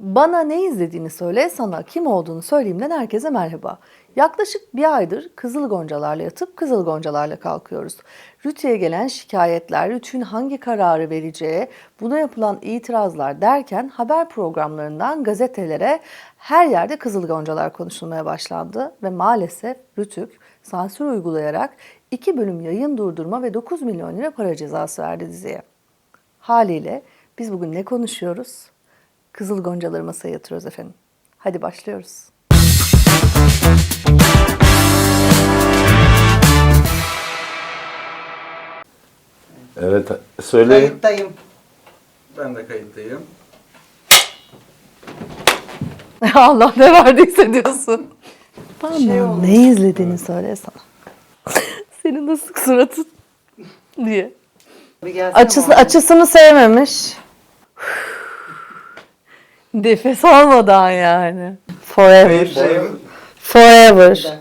Bana ne izlediğini söyle, sana kim olduğunu söyleyeyimden herkese merhaba. Yaklaşık bir aydır Kızıl Goncalarla yatıp Kızıl Goncalarla kalkıyoruz. Rütü'ye gelen şikayetler, Rütü'nün hangi kararı vereceği, buna yapılan itirazlar derken haber programlarından gazetelere her yerde Kızıl Goncalar konuşulmaya başlandı. Ve maalesef Rütük sansür uygulayarak iki bölüm yayın durdurma ve 9 milyon lira para cezası verdi diziye. Haliyle biz bugün ne konuşuyoruz? Kızıl goncaları masaya yatırıyoruz efendim. Hadi başlıyoruz. Evet söyleyin. Kayıttayım. Ben de kayıttayım. Allah ne verdiyse diyorsun. Bana Şey olmuş. ne izlediğini söyle sana. Senin nasıl suratın diye. Bir gelsene Açısı, bana. açısını sevmemiş. Nefes almadan yani. Forever. Forever.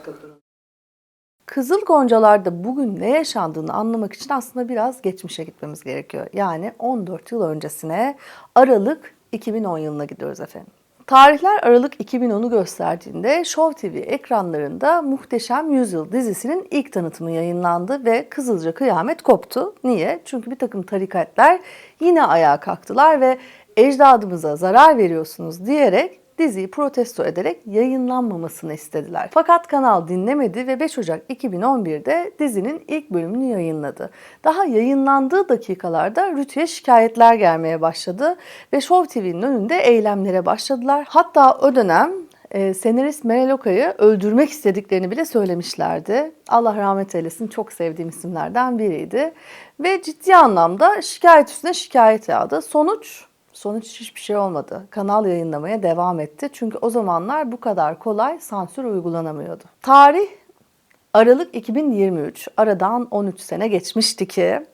Kızıl Goncalar'da bugün ne yaşandığını anlamak için aslında biraz geçmişe gitmemiz gerekiyor. Yani 14 yıl öncesine Aralık 2010 yılına gidiyoruz efendim. Tarihler Aralık 2010'u gösterdiğinde Show TV ekranlarında Muhteşem Yüzyıl dizisinin ilk tanıtımı yayınlandı ve Kızılca kıyamet koptu. Niye? Çünkü bir takım tarikatlar yine ayağa kalktılar ve ecdadımıza zarar veriyorsunuz diyerek diziyi protesto ederek yayınlanmamasını istediler. Fakat kanal dinlemedi ve 5 Ocak 2011'de dizinin ilk bölümünü yayınladı. Daha yayınlandığı dakikalarda Rütü'ye şikayetler gelmeye başladı ve Show TV'nin önünde eylemlere başladılar. Hatta o dönem e, senarist Meral Okay'ı öldürmek istediklerini bile söylemişlerdi. Allah rahmet eylesin çok sevdiğim isimlerden biriydi. Ve ciddi anlamda şikayet üstüne şikayet yağdı. Sonuç Sonuç hiçbir şey olmadı. Kanal yayınlamaya devam etti. Çünkü o zamanlar bu kadar kolay sansür uygulanamıyordu. Tarih Aralık 2023. Aradan 13 sene geçmişti ki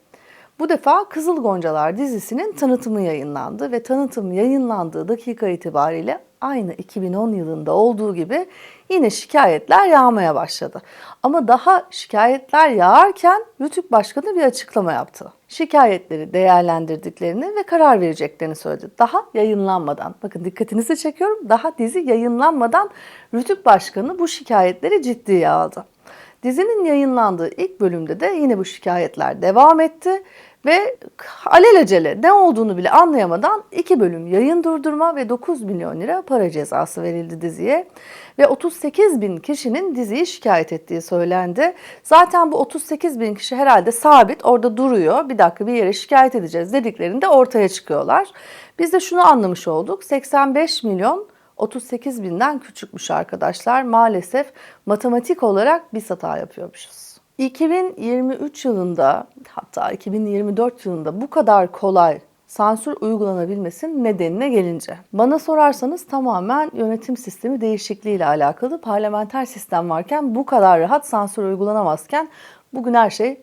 bu defa Kızıl Goncalar dizisinin tanıtımı yayınlandı ve tanıtım yayınlandığı dakika itibariyle aynı 2010 yılında olduğu gibi yine şikayetler yağmaya başladı. Ama daha şikayetler yağarken Rütük Başkanı bir açıklama yaptı. Şikayetleri değerlendirdiklerini ve karar vereceklerini söyledi. Daha yayınlanmadan, bakın dikkatinizi çekiyorum, daha dizi yayınlanmadan Rütük Başkanı bu şikayetleri ciddiye aldı. Dizinin yayınlandığı ilk bölümde de yine bu şikayetler devam etti ve alelacele ne olduğunu bile anlayamadan iki bölüm yayın durdurma ve 9 milyon lira para cezası verildi diziye. Ve 38 bin kişinin diziyi şikayet ettiği söylendi. Zaten bu 38 bin kişi herhalde sabit orada duruyor. Bir dakika bir yere şikayet edeceğiz dediklerinde ortaya çıkıyorlar. Biz de şunu anlamış olduk. 85 milyon 38 binden küçükmüş arkadaşlar. Maalesef matematik olarak biz hata yapıyormuşuz. 2023 yılında hatta 2024 yılında bu kadar kolay sansür uygulanabilmesinin nedenine gelince. Bana sorarsanız tamamen yönetim sistemi değişikliği ile alakalı. Parlamenter sistem varken bu kadar rahat sansür uygulanamazken bugün her şey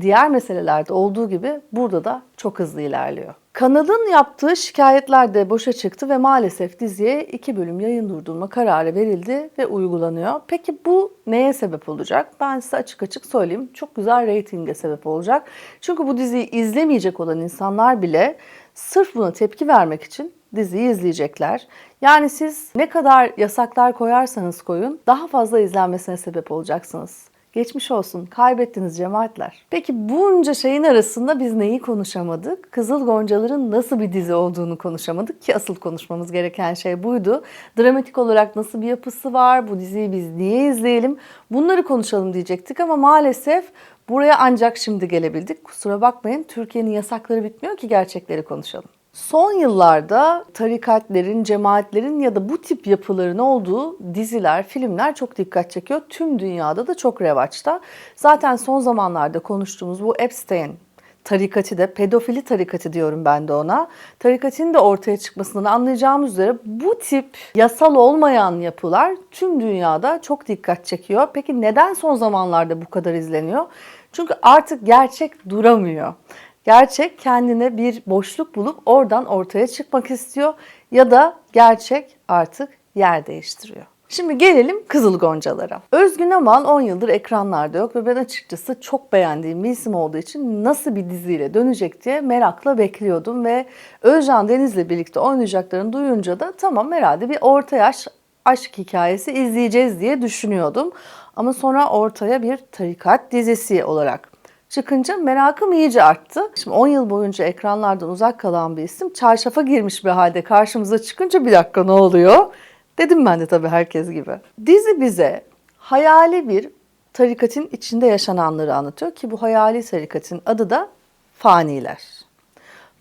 diğer meselelerde olduğu gibi burada da çok hızlı ilerliyor. Kanalın yaptığı şikayetler de boşa çıktı ve maalesef diziye iki bölüm yayın durdurma kararı verildi ve uygulanıyor. Peki bu neye sebep olacak? Ben size açık açık söyleyeyim. Çok güzel reytinge sebep olacak. Çünkü bu diziyi izlemeyecek olan insanlar bile sırf buna tepki vermek için diziyi izleyecekler. Yani siz ne kadar yasaklar koyarsanız koyun daha fazla izlenmesine sebep olacaksınız. Geçmiş olsun. Kaybettiniz cemaatler. Peki bunca şeyin arasında biz neyi konuşamadık? Kızıl Goncalar'ın nasıl bir dizi olduğunu konuşamadık ki asıl konuşmamız gereken şey buydu. Dramatik olarak nasıl bir yapısı var? Bu diziyi biz niye izleyelim? Bunları konuşalım diyecektik ama maalesef buraya ancak şimdi gelebildik. Kusura bakmayın Türkiye'nin yasakları bitmiyor ki gerçekleri konuşalım. Son yıllarda tarikatlerin, cemaatlerin ya da bu tip yapıların olduğu diziler, filmler çok dikkat çekiyor. Tüm dünyada da çok revaçta. Zaten son zamanlarda konuştuğumuz bu Epstein tarikatı da pedofili tarikatı diyorum ben de ona. Tarikatın da ortaya çıkmasından anlayacağımız üzere bu tip yasal olmayan yapılar tüm dünyada çok dikkat çekiyor. Peki neden son zamanlarda bu kadar izleniyor? Çünkü artık gerçek duramıyor. Gerçek kendine bir boşluk bulup oradan ortaya çıkmak istiyor ya da gerçek artık yer değiştiriyor. Şimdi gelelim Kızıl Goncalara. Özgün Amal 10 yıldır ekranlarda yok ve ben açıkçası çok beğendiğim bir isim olduğu için nasıl bir diziyle dönecek diye merakla bekliyordum ve Özcan Deniz'le birlikte oynayacaklarını duyunca da tamam herhalde bir orta yaş aşk hikayesi izleyeceğiz diye düşünüyordum. Ama sonra ortaya bir tarikat dizisi olarak çıkınca merakım iyice arttı. Şimdi 10 yıl boyunca ekranlardan uzak kalan bir isim çarşafa girmiş bir halde karşımıza çıkınca bir dakika ne oluyor? Dedim ben de tabii herkes gibi. Dizi bize hayali bir tarikatın içinde yaşananları anlatıyor ki bu hayali tarikatın adı da Faniler.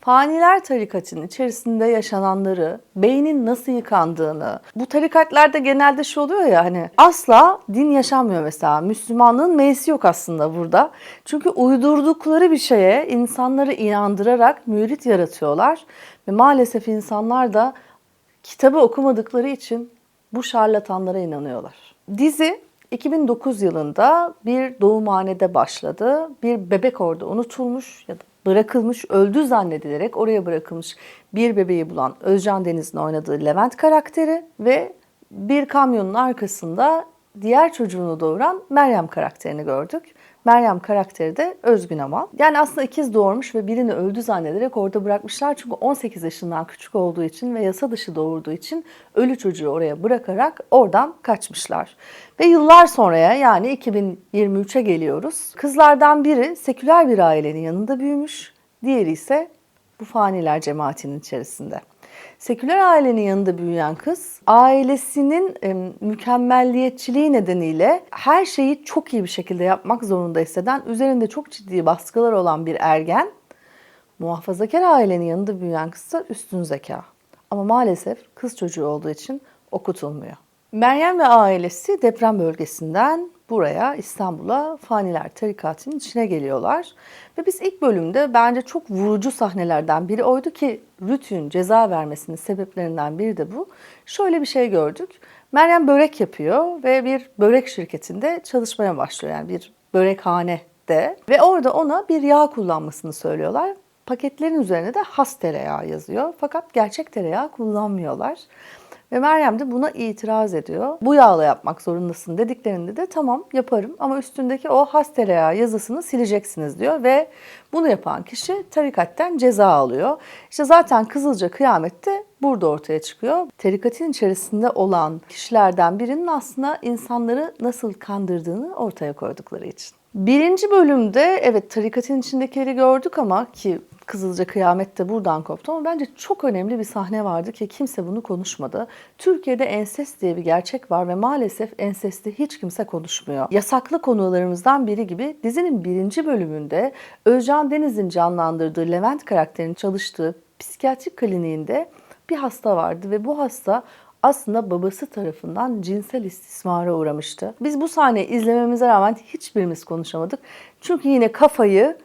Faniler tarikatının içerisinde yaşananları, beynin nasıl yıkandığını, bu tarikatlarda genelde şu oluyor ya hani asla din yaşanmıyor mesela. Müslümanlığın meysi yok aslında burada. Çünkü uydurdukları bir şeye insanları inandırarak mürit yaratıyorlar. Ve maalesef insanlar da kitabı okumadıkları için bu şarlatanlara inanıyorlar. Dizi 2009 yılında bir doğumhanede başladı. Bir bebek orada unutulmuş ya da bırakılmış, öldü zannedilerek oraya bırakılmış bir bebeği bulan Özcan Deniz'in oynadığı Levent karakteri ve bir kamyonun arkasında diğer çocuğunu doğuran Meryem karakterini gördük. Meryem karakteri de Özgün Amal. Yani aslında ikiz doğurmuş ve birini öldü zannederek orada bırakmışlar. Çünkü 18 yaşından küçük olduğu için ve yasa dışı doğurduğu için ölü çocuğu oraya bırakarak oradan kaçmışlar. Ve yıllar sonraya yani 2023'e geliyoruz. Kızlardan biri seküler bir ailenin yanında büyümüş. Diğeri ise bu faniler cemaatinin içerisinde. Seküler ailenin yanında büyüyen kız ailesinin mükemmelliyetçiliği nedeniyle her şeyi çok iyi bir şekilde yapmak zorunda hisseden, üzerinde çok ciddi baskılar olan bir ergen. Muhafazakar ailenin yanında büyüyen kız da üstün zeka. Ama maalesef kız çocuğu olduğu için okutulmuyor. Meryem ve ailesi deprem bölgesinden buraya İstanbul'a Faniler Tarikatı'nın içine geliyorlar. Ve biz ilk bölümde bence çok vurucu sahnelerden biri oydu ki Rütü'nün ceza vermesinin sebeplerinden biri de bu. Şöyle bir şey gördük. Meryem börek yapıyor ve bir börek şirketinde çalışmaya başlıyor. Yani bir börekhanede ve orada ona bir yağ kullanmasını söylüyorlar. Paketlerin üzerine de has tereyağı yazıyor. Fakat gerçek tereyağı kullanmıyorlar. Ve Meryem de buna itiraz ediyor. Bu yağla yapmak zorundasın dediklerinde de tamam yaparım ama üstündeki o has tereyağı yazısını sileceksiniz diyor ve bunu yapan kişi tarikatten ceza alıyor. İşte zaten Kızılca kıyamette burada ortaya çıkıyor. Tarikatın içerisinde olan kişilerden birinin aslında insanları nasıl kandırdığını ortaya koydukları için. Birinci bölümde evet tarikatın içindekileri gördük ama ki Kızılca kıyamet de buradan koptu ama bence çok önemli bir sahne vardı ki kimse bunu konuşmadı. Türkiye'de ensest diye bir gerçek var ve maalesef ensesti hiç kimse konuşmuyor. Yasaklı konularımızdan biri gibi dizinin birinci bölümünde Özcan Deniz'in canlandırdığı Levent karakterinin çalıştığı psikiyatrik kliniğinde bir hasta vardı ve bu hasta aslında babası tarafından cinsel istismara uğramıştı. Biz bu sahneyi izlememize rağmen hiçbirimiz konuşamadık. Çünkü yine kafayı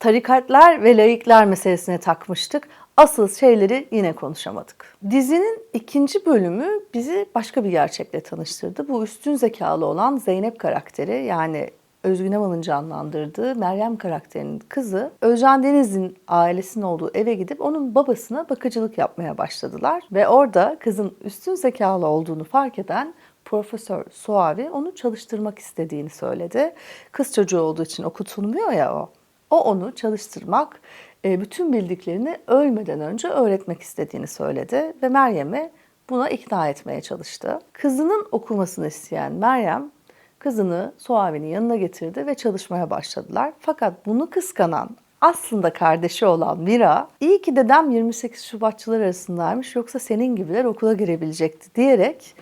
tarikatlar ve laikler meselesine takmıştık. Asıl şeyleri yine konuşamadık. Dizinin ikinci bölümü bizi başka bir gerçekle tanıştırdı. Bu üstün zekalı olan Zeynep karakteri yani Özgün Amal'ın canlandırdığı Meryem karakterinin kızı Özcan Deniz'in ailesinin olduğu eve gidip onun babasına bakıcılık yapmaya başladılar. Ve orada kızın üstün zekalı olduğunu fark eden Profesör Suavi onu çalıştırmak istediğini söyledi. Kız çocuğu olduğu için okutulmuyor ya o. O onu çalıştırmak, e, bütün bildiklerini ölmeden önce öğretmek istediğini söyledi ve Meryem'i buna ikna etmeye çalıştı. Kızının okumasını isteyen Meryem kızını Suavi'nin yanına getirdi ve çalışmaya başladılar. Fakat bunu kıskanan aslında kardeşi olan Mira, iyi ki dedem 28 Şubatçılar arasındaymış yoksa senin gibiler okula girebilecekti diyerek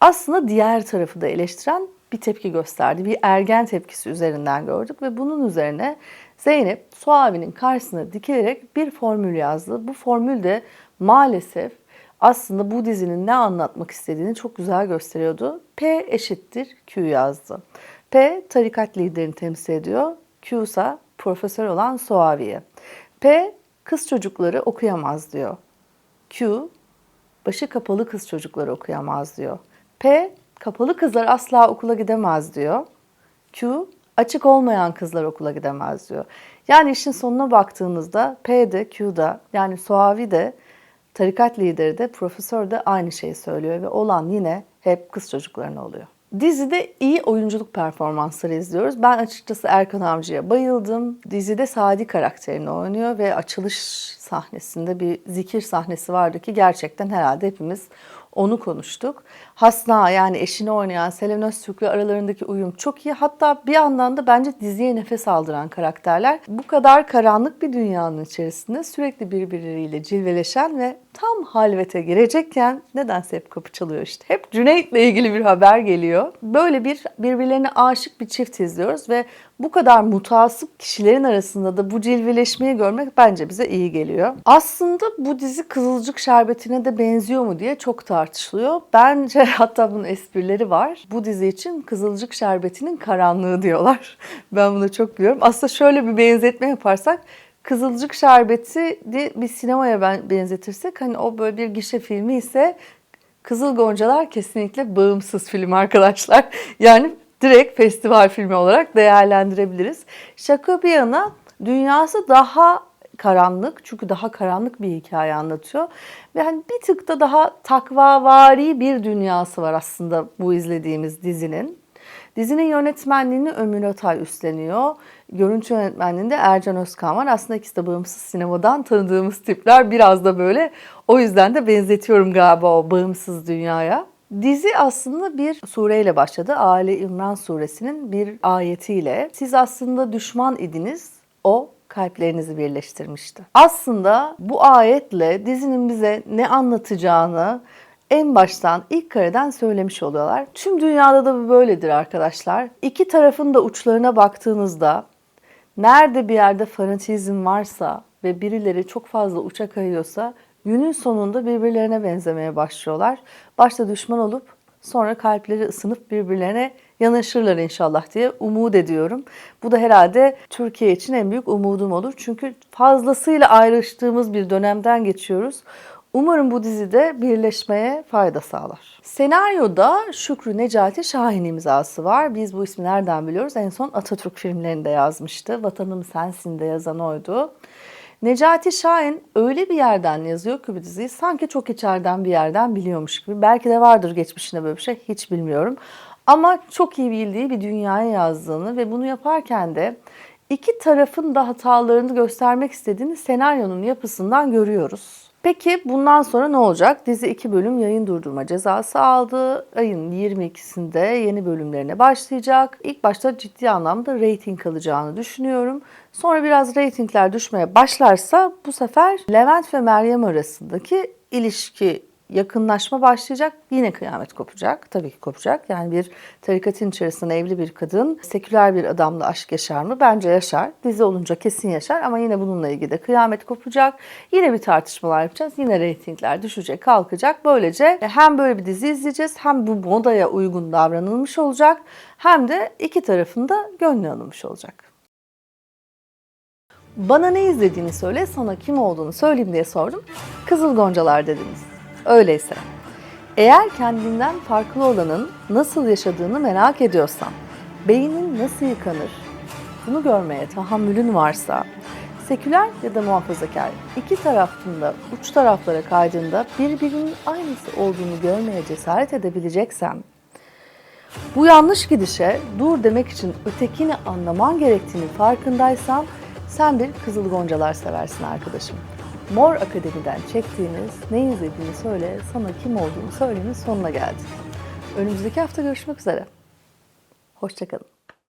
aslında diğer tarafı da eleştiren bir tepki gösterdi. Bir ergen tepkisi üzerinden gördük ve bunun üzerine Zeynep Suavi'nin karşısına dikilerek bir formül yazdı. Bu formül de maalesef aslında bu dizinin ne anlatmak istediğini çok güzel gösteriyordu. P eşittir Q yazdı. P tarikat liderini temsil ediyor. Q ise profesör olan Suavi'ye. P kız çocukları okuyamaz diyor. Q başı kapalı kız çocukları okuyamaz diyor. P kapalı kızlar asla okula gidemez diyor. Q açık olmayan kızlar okula gidemez diyor. Yani işin sonuna baktığınızda P'de Q'da yani Suavi de Tarikat lideri de profesör de aynı şeyi söylüyor ve olan yine hep kız çocuklarına oluyor. Dizide iyi oyunculuk performansları izliyoruz. Ben açıkçası Erkan Avcı'ya bayıldım. Dizide Sadi karakterini oynuyor ve açılış sahnesinde bir zikir sahnesi vardı ki gerçekten herhalde hepimiz onu konuştuk. Hasna yani eşini oynayan Selen Öztürk'le aralarındaki uyum çok iyi. Hatta bir yandan da bence diziye nefes aldıran karakterler. Bu kadar karanlık bir dünyanın içerisinde sürekli birbirleriyle cilveleşen ve tam halvete girecekken nedense hep kapı çalıyor işte. Hep Cüneyt'le ilgili bir haber geliyor. Böyle bir birbirlerine aşık bir çift izliyoruz ve bu kadar mutasip kişilerin arasında da bu cilveleşmeyi görmek bence bize iyi geliyor. Aslında bu dizi Kızılcık Şerbeti'ne de benziyor mu diye çok tartışılıyor. Bence hatta bunun esprileri var. Bu dizi için Kızılcık Şerbeti'nin karanlığı diyorlar. Ben bunu çok biliyorum. Aslında şöyle bir benzetme yaparsak Kızılcık Şerbeti bir sinemaya ben benzetirsek hani o böyle bir gişe filmi ise Kızıl Goncalar kesinlikle bağımsız film arkadaşlar. Yani direkt festival filmi olarak değerlendirebiliriz. Şaka bir yana dünyası daha karanlık çünkü daha karanlık bir hikaye anlatıyor. Ve hani bir tık da daha takvavari bir dünyası var aslında bu izlediğimiz dizinin. Dizinin yönetmenliğini Ömür Atay üstleniyor. Görüntü yönetmenliğinde Ercan Özkan var. Aslında ikisi de bağımsız sinemadan tanıdığımız tipler. Biraz da böyle o yüzden de benzetiyorum galiba o bağımsız dünyaya. Dizi aslında bir sureyle başladı. Ali İmran suresinin bir ayetiyle. Siz aslında düşman idiniz. O kalplerinizi birleştirmişti. Aslında bu ayetle dizinin bize ne anlatacağını en baştan ilk kareden söylemiş oluyorlar. Tüm dünyada da bu böyledir arkadaşlar. İki tarafın da uçlarına baktığınızda nerede bir yerde fanatizm varsa ve birileri çok fazla uça kayıyorsa günün sonunda birbirlerine benzemeye başlıyorlar. Başta düşman olup sonra kalpleri ısınıp birbirlerine yanaşırlar inşallah diye umut ediyorum. Bu da herhalde Türkiye için en büyük umudum olur. Çünkü fazlasıyla ayrıştığımız bir dönemden geçiyoruz. Umarım bu dizide birleşmeye fayda sağlar. Senaryoda Şükrü Necati Şahin imzası var. Biz bu ismi nereden biliyoruz? En son Atatürk filmlerinde yazmıştı. Vatanım Sensin de yazan oydu. Necati Şahin öyle bir yerden yazıyor ki bu diziyi sanki çok içeriden bir yerden biliyormuş gibi. Belki de vardır geçmişinde böyle bir şey hiç bilmiyorum. Ama çok iyi bildiği bir dünyaya yazdığını ve bunu yaparken de iki tarafın da hatalarını göstermek istediğini senaryonun yapısından görüyoruz. Peki bundan sonra ne olacak? Dizi iki bölüm yayın durdurma cezası aldı. Ayın 22'sinde yeni bölümlerine başlayacak. İlk başta ciddi anlamda reyting alacağını düşünüyorum. Sonra biraz reytingler düşmeye başlarsa bu sefer Levent ve Meryem arasındaki ilişki yakınlaşma başlayacak. Yine kıyamet kopacak. Tabii ki kopacak. Yani bir tarikatın içerisinde evli bir kadın seküler bir adamla aşk yaşar mı? Bence yaşar. Dizi olunca kesin yaşar ama yine bununla ilgili de kıyamet kopacak. Yine bir tartışmalar yapacağız. Yine reytingler düşecek, kalkacak. Böylece hem böyle bir dizi izleyeceğiz hem bu modaya uygun davranılmış olacak hem de iki tarafında gönlü alınmış olacak. Bana ne izlediğini söyle, sana kim olduğunu söyleyeyim diye sordum. Kızıl Goncalar dediniz. Öyleyse, eğer kendinden farklı olanın nasıl yaşadığını merak ediyorsan, beynin nasıl yıkanır, bunu görmeye tahammülün varsa, seküler ya da muhafazakar iki tarafında uç taraflara kaydığında birbirinin aynısı olduğunu görmeye cesaret edebileceksen, bu yanlış gidişe dur demek için ötekini anlaman gerektiğini farkındaysan sen bir Kızıl Goncalar seversin arkadaşım. Mor Akademi'den çektiğimiz ne izlediğini söyle, sana kim olduğunu söylenin sonuna geldik. Önümüzdeki hafta görüşmek üzere. Hoşçakalın.